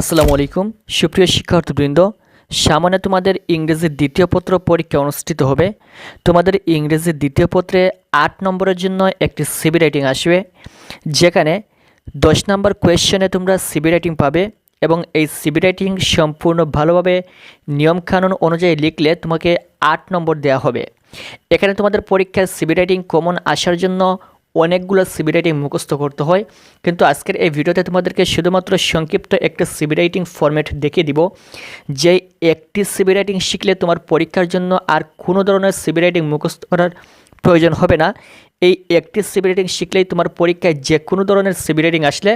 আসসালামু আলাইকুম। সুপ্রিয় শিক্ষার্থীবৃন্দ, সামনে তোমাদের ইংরেজির দ্বিতীয় পত্র পরীক্ষা অনুষ্ঠিত হবে। তোমাদের ইংরেজির দ্বিতীয় পত্রে আট নম্বরের জন্য একটি সিবি রাইটিং আসবে, যেখানে দশ নম্বর কোয়েশ্চেনে তোমরা সিবি রাইটিং পাবে এবং এই সিবি রাইটিং সম্পূর্ণ ভালোভাবে নিয়মকানুন অনুযায়ী লিখলে তোমাকে আট নম্বর দেওয়া হবে। এখানে তোমাদের পরীক্ষায় সিবি রাইটিং কমন আসার জন্য অনেকগুলো সিবি রাইটিং মুখস্থ করতে হয়। কিন্তু আজকের এই ভিডিওতে তোমাদেরকে শুধুমাত্র সংক্ষিপ্ত একটা সিবি রাইটিং ফরম্যাট দেখিয়ে দিব, যে একটি সিবি রাইটিং শিখলে তোমার পরীক্ষার জন্য আর কোনো ধরনের সিবি রাইটিং মুখস্থ করার প্রয়োজন হবে না। এই একটি সিবি রাইটিং শিখলেই তোমার পরীক্ষায় যে কোনো ধরনের সিবি রাইটিং আসলে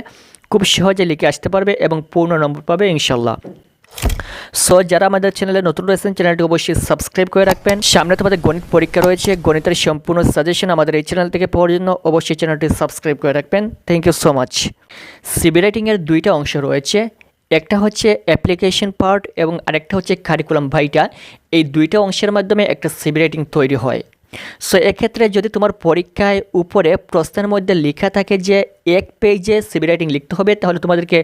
খুব সহজে লিখে আসতে পারবে এবং পূর্ণ নম্বর পাবে ইনশাল্লাহ। সো যারা আমাদের চ্যানেলে নতুন রয়েছেন চ্যানেলটি অবশ্যই সাবস্ক্রাইব করে রাখবেন। সামনে তোমাদের গণিত পরীক্ষা রয়েছে, গণিতের সম্পূর্ণ সাজেশন আমাদের এই চ্যানেল থেকে পাওয়ার জন্য অবশ্যই চ্যানেলটি সাবস্ক্রাইব করে রাখবেন। Thank you so much CV রাইটিংয়ের দুইটা অংশ রয়েছে, একটা হচ্ছে অ্যাপ্লিকেশন পার্ট এবং আরেকটা হচ্ছে কারিকুলাম ভাইটা এই দুইটা অংশের মাধ্যমে একটা সিবি রাইটিং তৈরি হয়। সো এক্ষেত্রে যদি তোমার পরীক্ষায় উপরে প্রশ্নের মধ্যে লেখা থাকে যে এক পেজে সিবি রাইটিং লিখতে হবে, তাহলে তোমাদেরকে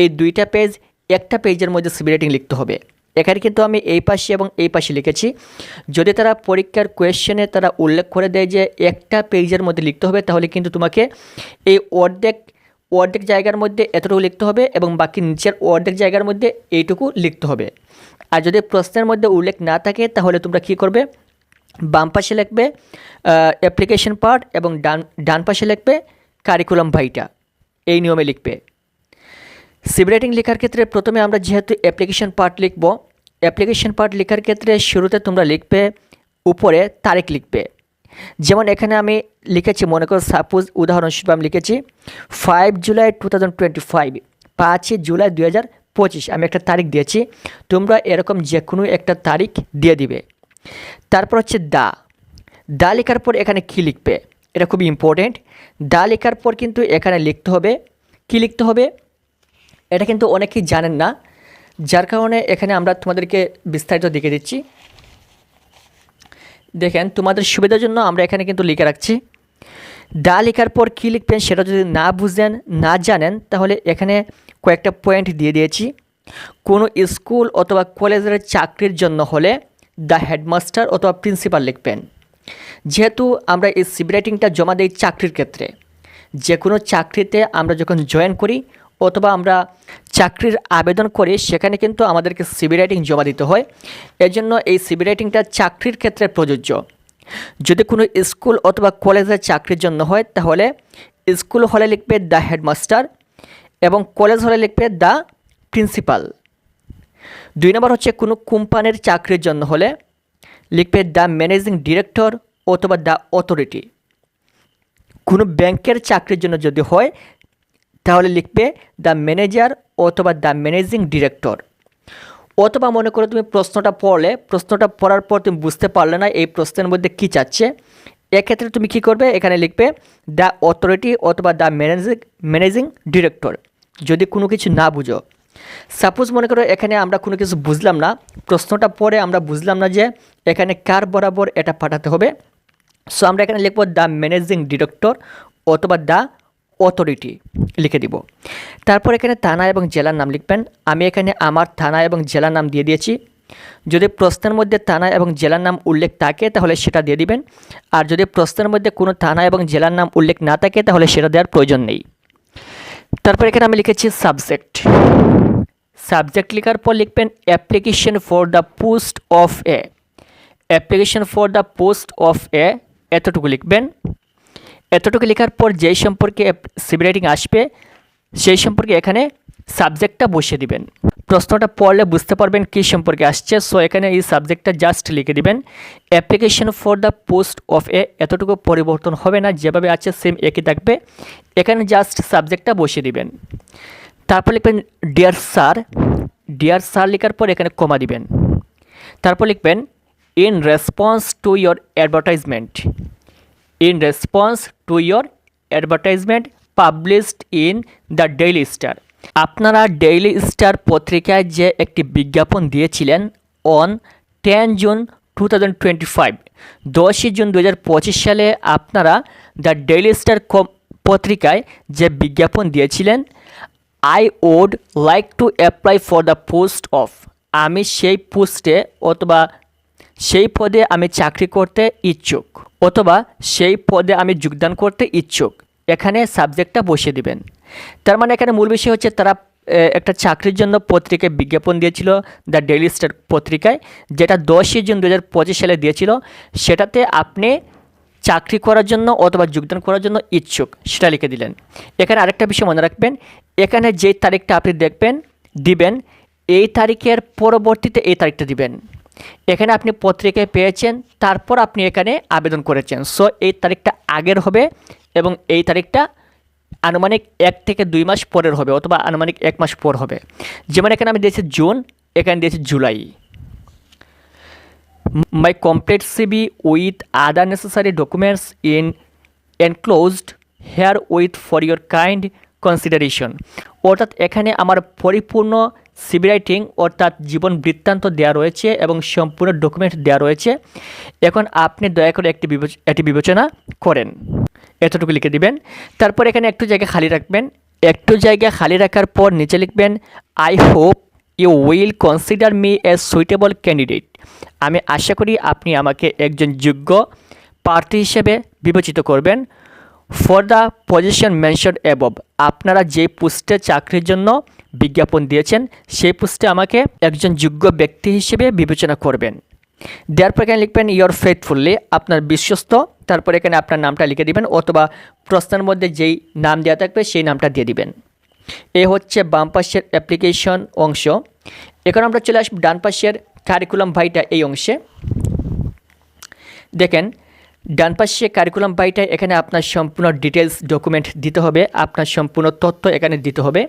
এই দুইটা পেজ একটা পেজের মধ্যে সিবি রাইটিং লিখতে হবে। এখানে কিন্তু আমি এই পাশে এবং এই পাশে লিখেছি, যদি তারা পরীক্ষার কোয়েশ্চেনে তারা উল্লেখ করে দেয় যে একটা পেজের মধ্যে লিখতে হবে, তাহলে কিন্তু তোমাকে এই অর্ধেক অর্ধেক জায়গার মধ্যে এতটুকু লিখতে হবে এবং বাকি নিচের অর্ধেক জায়গার মধ্যে এইটুকু লিখতে হবে। আর যদি প্রশ্নের মধ্যে উল্লেখ না থাকে, তাহলে তোমরা কী করবে? বাম পাশে লিখবে অ্যাপ্লিকেশন পার্ট এবং ডান ডান পাশে লিখবে কারিকুলাম ভাইটা এই নিয়মে লিখবে। সিবি রাইটিং লেখার ক্ষেত্রে প্রথমে আমরা যেহেতু অ্যাপ্লিকেশন পার্ট লিখব, অ্যাপ্লিকেশন পার্ট লেখার ক্ষেত্রে শুরুতে তোমরা লিখবে, উপরে তারিখ লিখবে। যেমন এখানে আমি লিখেছি, মনে করো সাপোজ উদাহরণস্বরূপ আমি লিখেছি five July two thousand twenty five পাঁচই জুলাই দুই হাজার পঁচিশ, আমি একটা তারিখ দিয়েছি, তোমরা এরকম যে কোনো একটা তারিখ দিয়ে দিবে। তারপর হচ্ছে দা। দা লেখার পর এখানে কী লিখবে? এটা খুবই ইম্পর্টেন্ট দা লেখার পর কিন্তু এখানে লিখতে হবে, কী লিখতে হবে? এটা কিন্তু অনেকেই জানেন না, যার কারণে এখানে আমরা তোমাদেরকে বিস্তারিত দেখে দিচ্ছি। দেখেন, তোমাদের সুবিধার জন্য আমরা এখানে কিন্তু লিখে রাখছি। দা লেখার পর কী লিখবেন সেটা যদি না বুঝেন, না জানেন, তাহলে এখানে কয়েকটা পয়েন্ট দিয়ে দিয়েছি। কোনো স্কুল অথবা কলেজের চাকরির জন্য হলে দ্য হেডমাস্টার অথবা প্রিন্সিপাল লিখবেন। যেহেতু আমরা এই সিবি রাইটিংটা জমা দিই চাকরির ক্ষেত্রে যে কোনো চাকরিতে আমরা যখন জয়েন করি অথবা আমরা চাকরির আবেদন করি সেখানে কিন্তু আমাদেরকে সিবি রাইটিং জমা দিতে হয়। এজন্য এই সিবি রাইটিংটা চাকরির ক্ষেত্রে প্রযোজ্য। যদি কোনো স্কুল অথবা কলেজের চাকরির জন্য হয়, তাহলে স্কুল হলে লিখবে দ্য হেডমাস্টার এবং কলেজ হলে লিখবে দ্য প্রিন্সিপাল দুই নম্বর হচ্ছে কোনো কোম্পানির চাকরির জন্য হলে লিখবে দ্য ম্যানেজিং ডিরেক্টর অথবা দ্য অথরিটি কোনো ব্যাংকের চাকরির জন্য যদি হয় তাহলে লিখবে দ্য ম্যানেজার অথবা দ্য ম্যানেজিং ডিরেক্টর অথবা মনে করো তুমি প্রশ্নটা পড়লে, প্রশ্নটা পড়ার পর তুমি বুঝতে পারলে না এই প্রশ্নের মধ্যে কী চাচ্ছে, এক্ষেত্রে তুমি কী করবে? এখানে লিখবে দ্য অথরিটি অথবা দ্য ম্যানেজিং ম্যানেজিং ডিরেক্টর যদি কোনো কিছু না বুঝো। সাপোজ মনে করো এখানে আমরা কোনো কিছু বুঝলাম না, প্রশ্নটা পরে আমরা বুঝলাম না যে এখানে কার বরাবর এটা পাঠাতে হবে। সো আমরা এখানে লিখব দ্য ম্যানেজিং ডিরেক্টর অথবা দ্য অথরিটি লিখে দিব। তারপর এখানে থানা এবং জেলার নাম লিখবেন। আমি এখানে আমার থানা এবং জেলার নাম দিয়ে দিয়েছি। যদি প্রশ্নের মধ্যে থানা এবং জেলার নাম উল্লেখ থাকে, তাহলে সেটা দিয়ে দিবেন। আর যদি প্রশ্নের মধ্যে কোনো থানা এবং জেলার নাম উল্লেখ না থাকে, তাহলে সেটা দেওয়ার প্রয়োজন নেই। তারপর এখানে আমি লিখেছি সাবজেক্ট সাবজেক্ট লেখার পর লিখবেন application for the post of a application for the post of a এতটুকু লিখবেন। এতটুকু লেখার পর যেই সম্পর্কে সিবি রাইটিং আসবে, সেই সম্পর্কে এখানে সাবজেক্টটা বসিয়ে দিবেন। প্রশ্নটা পড়লে বুঝতে পারবেন কী সম্পর্কে আসছে সো এখানে এই সাবজেক্টটা জাস্ট লিখে দিবেন application for the post of a এতটুকু পরিবর্তন হবে না, যেভাবে আছে সেম একই থাকবে। এখানে জাস্ট সাবজেক্টটা বসিয়ে দিবেন। তারপর লিখবেন ডিয়ার স্যার ডিয়ার স্যার লেখার পর এখানে কমা দিবেন। তারপর লিখবেন in response to your advertisement in response to your advertisement published in the Daily Star আপনারা ডেইলি স্টার পত্রিকায় যে একটি বিজ্ঞাপন দিয়েছিলেন on ten June two thousand twenty five দশই জুন দু হাজার পঁচিশ সালে আপনারা দ্য ডেইলি স্টার পত্রিকায় যে বিজ্ঞাপন দিয়েছিলেন I would like to apply for the post of আমি সেই পোস্টে অথবা সেই পদে আমি চাকরি করতে ইচ্ছুক অথবা সেই পদে আমি যোগদান করতে ইচ্ছুক। এখানে সাবজেক্টটা বসিয়ে দিবেন। তার মানে এখানে মূল বিষয় হচ্ছে তারা একটা চাকরির জন্য পত্রিকায় বিজ্ঞাপন দিয়েছিল, দ্য ডেইলি স্টার পত্রিকায়, যেটা দশই জুন দু হাজার পঁচিশ সালে দিয়েছিল। সেটাতে আপনি চাকরি করার জন্য অথবা যোগদান করার জন্য ইচ্ছুক, সেটা লিখে দিলেন। এখানে আরেকটা বিষয় মনে রাখবেন, এখানে যে তারিখটা আপনি দেখবেন, দিবেন, এই তারিখের পরবর্তীতে এই তারিখটা দিবেন। এখানে আপনি পত্রিকায় পেয়েছেন, তারপর আপনি এখানে আবেদন করেছেন। সো এই তারিখটা আগের হবে এবং এই তারিখটা আনুমানিক এক থেকে দুই মাস পরের হবে অথবা আনুমানিক এক মাস পর হবে। যেমন এখানে আমি দিয়েছি জুন, এখানে দিয়েছি July. My complete CV with other necessary documents in enclosed here with for your kind consideration অর্থাৎ এখানে আমার পরিপূর্ণ সিবি রাইটিং অর্থাৎ জীবন বৃত্তান্ত দেওয়া রয়েছে এবং সম্পূর্ণ ডকুমেন্ট দেওয়া রয়েছে। এখন আপনি দয়া করে একটি এটি বিবেচনা করেন। এতটুকু লিখে দিবেন। তারপর এখানে একটু জায়গা খালি রাখবেন। একটু জায়গা খালি রাখার পর নিচে লিখবেন I hope you will consider me a suitable candidate আমি আশা করি আপনি আমাকে একজন যোগ্য প্রার্থী হিসেবে বিবেচিত করবেন। For the position mention above আপনারা যে পোস্টে চাকরির জন্য বিজ্ঞাপন দিয়েছেন, সেই পোস্টে আমাকে একজন যোগ্য ব্যক্তি হিসেবে বিবেচনা করবেন। দেওয়ার পর এখানে লিখবেন ইয়োর ফেথফুল্লি আপনার বিশ্বস্ত, তারপর এখানে আপনার নামটা লিখে দিবেন, অথবা প্রশ্নের মধ্যে যেই নাম দেওয়া থাকবে, সেই নামটা দিয়ে দিবেন। এ হচ্ছে বাম পাশের অ্যাপ্লিকেশন অংশ। এখন আমরা চলে আসব ডান পাশের কারিকুলাম ভাইটা এই অংশে। দেখেন, ডান পাশে কারিকুলাম বাইটা এখানে আপনার সম্পূর্ণ ডিটেলস ডকুমেন্ট দিতে হবে, আপনার সম্পূর্ণ তথ্য এখানে দিতে হবে।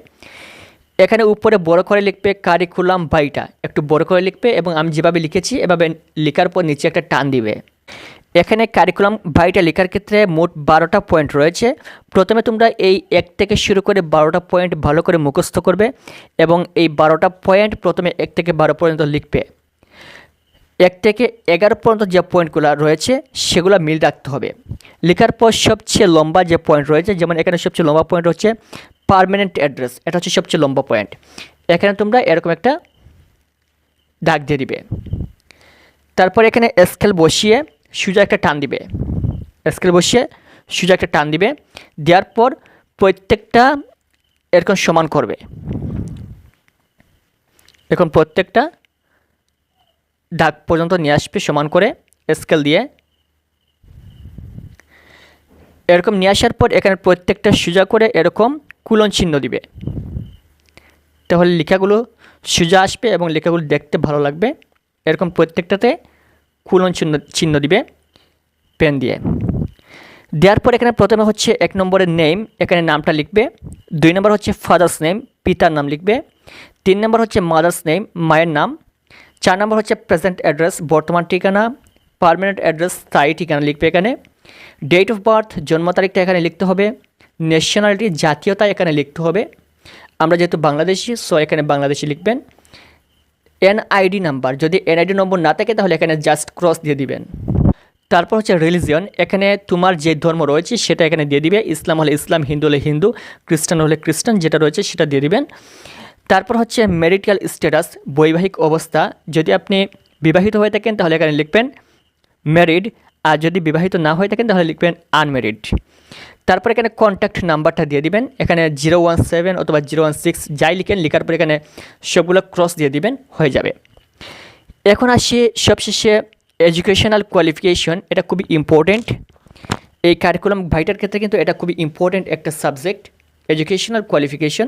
এখানে উপরে বড় করে লিখবে কারিকুলাম বাইটা একটু বড় করে লিখবে এবং আমি যেভাবে লিখেছি, এভাবে লেখার পর নিচে একটা টান দিবে। এখানে কারিকুলাম বাইটা লেখার ক্ষেত্রে মোট বারোটা পয়েন্ট রয়েছে। প্রথমে তোমরা এই এক থেকে শুরু করে বারোটা পয়েন্ট ভালো করে মুখস্থ করবে এবং এই বারোটা পয়েন্ট প্রথমে এক থেকে বারো পর্যন্ত লিখবে। এক থেকে এগারো পর্যন্ত যে পয়েন্টগুলো রয়েছে, সেগুলো মিল রাখতে হবে। লেখার পর সবচেয়ে লম্বা যে পয়েন্ট রয়েছে, যেমন এখানে সবচেয়ে লম্বা পয়েন্ট হচ্ছে পার্মানেন্ট অ্যাড্রেস এটা হচ্ছে সবচেয়ে লম্বা পয়েন্ট এখানে তোমরা এরকম একটা দাগ দিয়ে দিবে। তারপর এখানে স্কেল বসিয়ে সুজা একটা টান দিবে। স্কেল বসিয়ে সুজা একটা টান দিবে। দেওয়ার পর প্রত্যেকটা এরকম সমান করবে। এখন প্রত্যেকটা দাগ পর্যন্ত নিয়ে আসবে সমান করে স্কেল দিয়ে এরকম নিয়ে আসার পর এখানে প্রত্যেকটা সোজা করে এরকম কুলন চিহ্ন দিবে। তাহলে লেখাগুলো সোজা আসবে এবং লেখাগুলো দেখতে ভালো লাগবে। এরকম প্রত্যেকটাতে কুলন চিহ্ন চিহ্ন দিবে পেন দিয়ে। দেওয়ার পর এখানে প্রথমে হচ্ছে এক নম্বরের নেম এখানে নামটা লিখবে। দুই নম্বর হচ্ছে ফাদার্স নেম পিতার নাম লিখবে। তিন নম্বর হচ্ছে মাদার্স নেম মায়ের নাম। চার নম্বর হচ্ছে প্রেজেন্ট অ্যাড্রেস বর্তমান ঠিকানা পার্মানেন্ট অ্যাড্রেস স্থায়ী ঠিকানা লিখবে এখানে। ডেট অফ বার্থ জন্ম তারিখটা এখানে লিখতে হবে। ন্যাশনালিটি জাতীয়তা এখানে লিখতে হবে। আমরা যেহেতু বাংলাদেশি সো এখানে বাংলাদেশি লিখবেন। এনআইডি নাম্বার যদি এনআইডি নম্বর না থাকে, তাহলে এখানে জাস্ট ক্রস দিয়ে দিবেন। তারপর হচ্ছে রিলিজিয়ন এখানে তোমার যে ধর্ম রয়েছে, সেটা এখানে দিয়ে দিবে। ইসলাম হলে ইসলাম, হিন্দু হলে হিন্দু, খ্রিস্টান হলে খ্রিস্টান, যেটা রয়েছে, সেটা দিয়ে দিবেন। তারপর হচ্ছে মেরিটাল স্ট্যাটাস বৈবাহিক অবস্থা। যদি আপনি বিবাহিত হয়ে থাকেন, তাহলে এখানে লিখবেন ম্যারিড আর যদি বিবাহিত না হয়ে থাকেন, তাহলে লিখবেন আনম্যারিড তারপর এখানে কন্ট্যাক্ট নাম্বারটা দিয়ে দিবেন। এখানে জিরো ওয়ান সেভেন অথবা জিরো ওয়ান সিক্স যাই লিখেন, লেখার পর এখানে সবগুলো ক্রস দিয়ে দিবেন, হয়ে যাবে। এখন আসি সবশেষে এডুকেশনাল কোয়ালিফিকেশন এটা খুবই ইম্পর্টেন্ট এই কারিকুলাম ভাইটার ক্ষেত্রে কিন্তু এটা খুবই ইম্পর্টেন্ট একটা সাবজেক্ট এডুকেশনাল কোয়ালিফিকেশন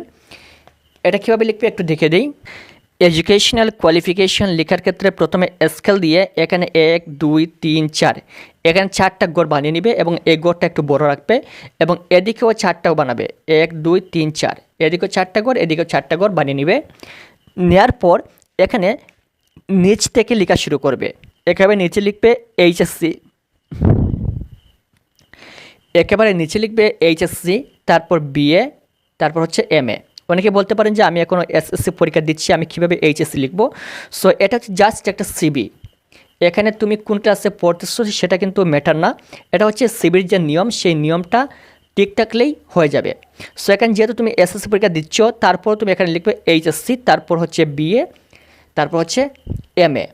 এটা কীভাবে লিখবে একটু দেখে দিই। এডুকেশনাল কোয়ালিফিকেশন লেখার ক্ষেত্রে প্রথমে স্কেল দিয়ে এখানে এক, দুই, তিন, চার। এখানে চারটা গড় বানিয়ে নিবে এবং এই গড়টা একটু বড় রাখবে এবং এদিকেও চারটাও বানাবে। এক, দুই, তিন, চার। এদিকেও চারটা গড়, এদিকেও চারটা গড় বানিয়ে নিবে। নেওয়ার পর এখানে নিচ থেকে লেখা শুরু করবে। একেবারে নিচে লিখবে এইচএসসি একেবারে নিচে লিখবে এইচএসসি তারপর বিএ তারপর হচ্ছে এমএ অনেকে বলতে পারেন যে আমি এখনও এসএসসি পরীক্ষা দিচ্ছি, আমি কীভাবে এইচএসসি লিখব? সো এটা হচ্ছে জাস্ট একটা সিবি এখানে তুমি কোন ক্লাসে পড়তেছো সেটা কিন্তু ম্যাটার না। এটা হচ্ছে সিবির যে নিয়ম, সেই নিয়মটা টিক থাকলেই হয়ে যাবে। সো এখানে যেহেতু তুমি এসএসসি পরীক্ষা দিচ্ছ, তারপর তুমি এখানে লিখবে এইচএসসি, তারপর হচ্ছে বিএ তারপর হচ্ছে এমএ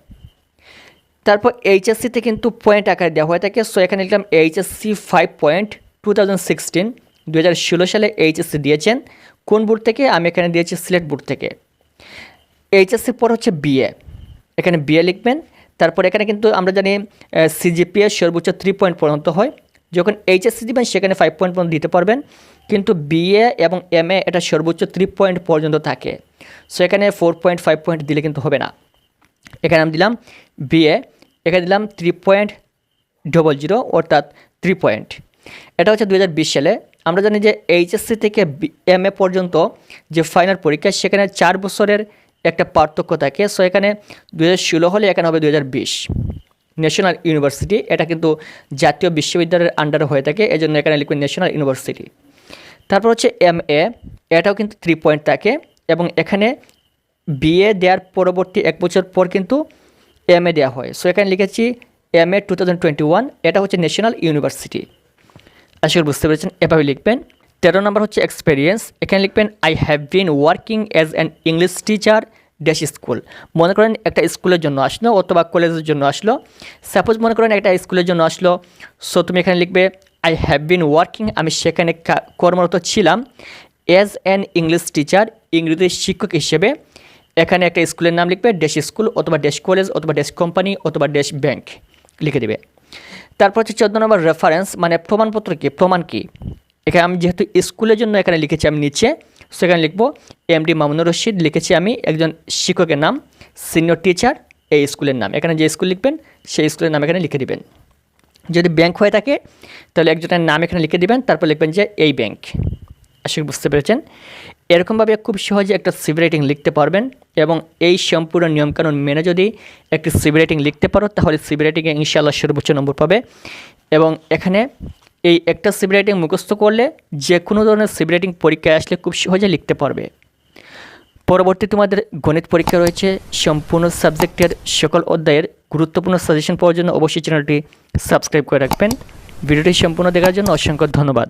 তারপর এইচএসসিতে কিন্তু পয়েন্ট আকারে দেওয়া হয়ে থাকে। সো এখানে লিখলাম HSC five point two thousand sixteen দু হাজার ষোলো সালে এইচএসসি দিয়েছেন। কোন বোর্ড থেকে? আমি এখানে দিয়েছি সিলেট বোর্ড থেকে। এইচএসসির পর হচ্ছে বিএ এখানে বিএ লিখবেন। তারপর এখানে কিন্তু আমরা জানি সিজিপিএ সর্বোচ্চ থ্রি পয়েন্ট পর্যন্ত হয়। যখন এইচএসসি দিবেন, সেখানে ফাইভ পয়েন্ট পর্যন্ত দিতে পারবেন। কিন্তু বিএ এবং এমএ এটা সর্বোচ্চ থ্রি পয়েন্ট পর্যন্ত থাকে। সো এখানে ফোর পয়েন্ট ফাইভ পয়েন্ট দিলে কিন্তু হবে না। এখানে আমি দিলাম বিএ এখানে দিলাম থ্রি পয়েন্ট ডবল জিরো অর্থাৎ থ্রি পয়েন্ট এটা হচ্ছে দু হাজার বিশ সালে আমরা জানি যে এইচএসসি থেকে এম এ পর্যন্ত যে ফাইনাল পরীক্ষা, সেখানে চার বছরের একটা পার্থক্য থাকে। সো এখানে দু হলে এখানে হবে দু হাজার বিশ। ন্যাশনাল ইউনিভার্সিটি এটা কিন্তু জাতীয় বিশ্ববিদ্যালয়ের আন্ডারে হয়ে থাকে এই জন্য এখানে লিখবেন ন্যাশনাল ইউনিভার্সিটি তারপর হচ্ছে এম এ এটাও কিন্তু থ্রি পয়েন্ট থাকে এবং এখানে বিএ দেওয়ার পরবর্তী এক বছর পর কিন্তু এম এ দেওয়া হয়। সো এখানে লিখেছি এম এ টু এটা হচ্ছে ন্যাশনাল ইউনিভার্সিটি আশা করি বুঝতে পেরেছেন। এভাবে লিখবেন। তেরো নম্বর হচ্ছে এক্সপিরিয়েন্স এখানে লিখবেন I have been working as an English teacher dash school মনে করেন একটা স্কুলের জন্য আসলো অথবা কলেজের জন্য আসলো। সাপোজ মনে করেন একটা স্কুলের জন্য আসলো। সো তুমি এখানে লিখবে আই হ্যাভ বিন ওয়ার্কিং আমি সেখানে কর্মরত ছিলাম অ্যাজ অ্যান ইংলিশ টিচার ইংরেজি শিক্ষক হিসেবে। এখানে একটা স্কুলের নাম লিখবে ড্যাশ স্কুল অথবা ড্যাশ কলেজ অথবা ড্যাশ কোম্পানি অথবা ড্যাশ ব্যাংক লিখে দেবে। তারপর হচ্ছে চোদ্দ নম্বর রেফারেন্স মানে প্রমাণপত্র কি? প্রমাণ কি? এখানে আমি যেহেতু স্কুলের জন্য এখানে লিখেছি আমি নিচে সেখানে লিখব এমডি মামুনুর রশিদ, লিখেছি আমি একজন শিক্ষকের নাম সিনিয়র টিচার এই স্কুলের নাম। এখানে যে স্কুল লিখবেন, সেই স্কুলের নাম এখানে লিখে দিবেন। যদি ব্যাংক হয়ে থাকে, তাহলে একজনের নাম এখানে লিখে দিবেন, তারপর লিখবেন যে এই ব্যাংক আশা বুঝতে পেরেছেন? এরকমভাবে খুব সহজে একটা সিভি রাইটিং লিখতে পারবেন এবং এই সম্পূর্ণ নিয়মকানুন মেনে যদি একটি সিভি রাইটিং লিখতে পারো, তাহলে সিভি রাইটিংয়ে ইনশাআল্লাহ সর্বোচ্চ নম্বর পাবে। এবং এখানে এই একটা সিভি রাইটিং মুখস্থ করলে যে কোনো ধরনের সিভি রাইটিং পরীক্ষায় আসলে খুব সহজে লিখতে পারবে। পরবর্তী তোমাদের গণিত পরীক্ষা রয়েছে। সম্পূর্ণ সাবজেক্টের সকল অধ্যায়ের গুরুত্বপূর্ণ সাজেশন পাওয়ার জন্য অবশ্যই চ্যানেলটি সাবস্ক্রাইব করে রাখবেন। ভিডিওটি সম্পূর্ণ দেখার জন্য অসংখ্য ধন্যবাদ।